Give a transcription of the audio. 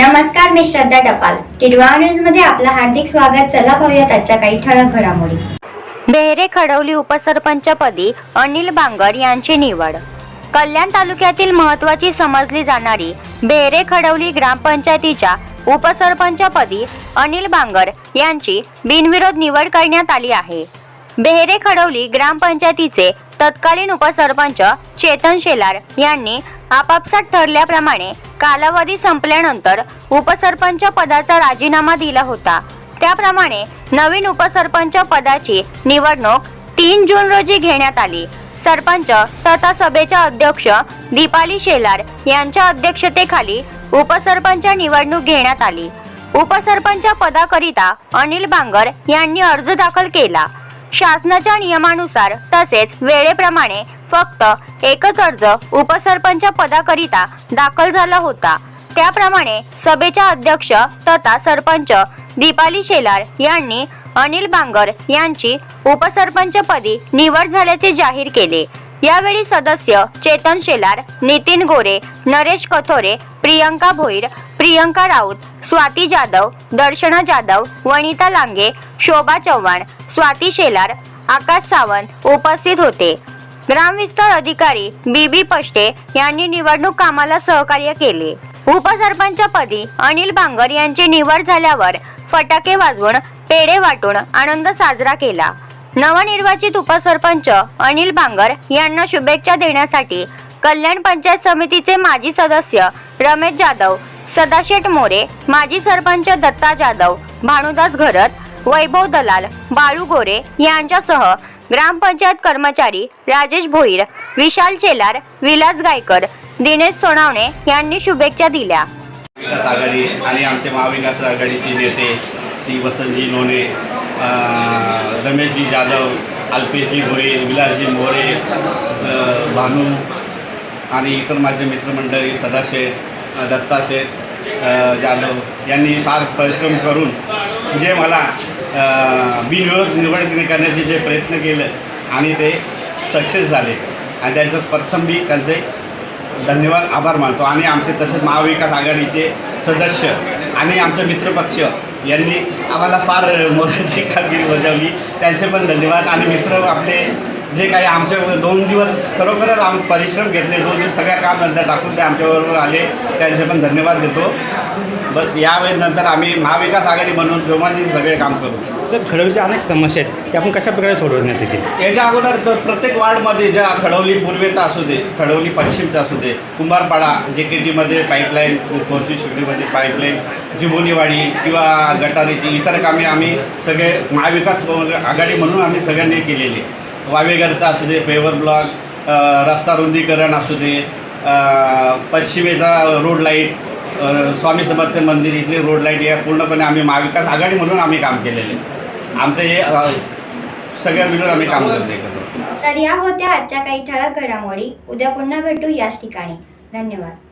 नमस्कार मी श्रद्धा टपाल. टिडवा न्यूजमध्ये आपलं हार्दिक स्वागत. चला पाहूयात आजच्या काही ठळक घडामोडी. बेहरे खडवली उपसरपंचपदी अनिल बांगर यांची निवड. कल्याण तालुक्यातील महत्वाची समजली जाणारी बेहरे खडवली ग्रामपंचायतीच्या उपसरपंचपदी अनिल बांगर यांची बिनविरोध निवड करण्यात आली आहे. बेहरे खडवली ग्रामपंचायतीचे तत्कालीन उपसरपंच चेतन शेलार यांनी आपापसात ठरल्याप्रमाणे कालावधी संपल्यानंतर उपसरपंच पदाचा राजीनामा दिला होता. त्याप्रमाणे नवीन उपसरपंच पदाची निवडणूक तीन जून रोजी घेण्यात आली. सरपंच तथा सभेच्या अध्यक्ष दीपाली शेलार यांच्या अध्यक्षतेखाली उपसरपंच निवडणूक घेण्यात आली. उपसरपंच पदाकरिता अनिल बांगर यांनी अर्ज दाखल केला. शासनाच्या नियमानुसार तसेच वेळेप्रमाणे फक्त एकच अर्ज उपसरपंच पदाकरिता दाखल झाला होता. त्याप्रमाणे सभेच्या अध्यक्ष तथा सरपंच दीपाली शेलार यांनी अनिल बांगर यांची उपसरपंचपदी निवड झाल्याचे जाहीर केले. यावेळी सदस्य चेतन शेलार नितीन गोरे नरेश कथोरे प्रियंका भोईर प्रियंका राऊत स्वाती जाधव दर्शना जाधव वनिता लांगे शोभा चव्हाण स्वाती शेलार आकाश सावंत उपस्थित होते. ग्रामविस्तार अधिकारी बीबी पष्टे यांनी निवडणूक कामाला सहकार्य केले. उपसरपंचपदी अनिल बांगर यांची निवड झाल्यावर फटाके वाजवून पेढे वाटून आनंद साजरा केला. नवनिर्वाचित उपसरपंच अनिल बांगर यांना शुभेच्छा देण्यासाठी कल्याण पंचायत समितीचे माजी सदस्य रमेश जाधव सदाशेठ मोरे माजी सरपंच दत्ता जाधव भानुदास घरत वैभव दलाल बाळू गोरे यांच्यासह ग्रामपंचायत कर्मचारी राजेश भोईर विशाल चेलार विलास गायकर दिनेश सोनावणे यांनी शुभेच्छा दिल्या. विकास आघाडी आणि आमचे महाविकास आघाडीचे नेते श्री वसंतजी लोणे रमेशजी जाधव अल्पेशजी भोईर विलासजी मोरे भानू आणि इतर माझे मित्रमंडळी सदाशेठ दत्ता शेठ जाधव यांनी फार परिश्रम करून जे मला बिनविरोध निवड करण्याचे जे प्रयत्न केलं आणि ते सक्सेस झाले. आणि त्याचं प्रथम मी त्यांचे धन्यवाद आभार मानतो. आणि आमचे तसेच महाविकास आघाडीचे सदस्य आणि आमचे मित्रपक्ष यांनी आम्हाला फार मोलाची कामगिरी बजावली. त्यांचे पण धन्यवाद. आणि मित्र आपले जे काही आमचे दोन दिवस खरोखरच आम परिश्रम घेतले दोन दिवस सगळ्या काम नंतर टाकून ते आमच्याबरोबर आले त्यांचे पण धन्यवाद देतो. बस यावेळी नंतर आम्ही महाविकास आघाडी म्हणून जोमाने सगळे काम करू. सर खडवलीच्या अनेक समस्या आहेत की आपण कशा प्रकारे सोडवण्यात येतील याच्या अगोदर तर प्रत्येक वार्डमध्ये ज्या खडवली पूर्वेचा असू दे खडवली पश्चिमचा असू दे कुंभारपाडा जे के टीमध्ये पाईपलाईन कोरची शिगडीमध्ये पाईपलाईन जिबोनीवाडी किंवा गटारीची इतर कामे आम्ही सगळे महाविकास आघाडी म्हणून आम्ही सगळ्यांनी केलेली. वावेघरचा असू दे पेवर ब्लॉक रस्ता रुंदीकरण असू दे पश्चिमेचा रोड लाइट स्वामी समर्थ मंदिर इथले रोड लाइट या पूर्णपणे आम्ही महाविकास आघाडी म्हणून आम्ही काम केलेले आमचं हे सगळ्या मिळून आम्ही काम करतो एकत्र तर या होत्या आजच्या काही ठळक घडामोडी. उद्या पुन्हा भेटू याच ठिकाणी. धन्यवाद.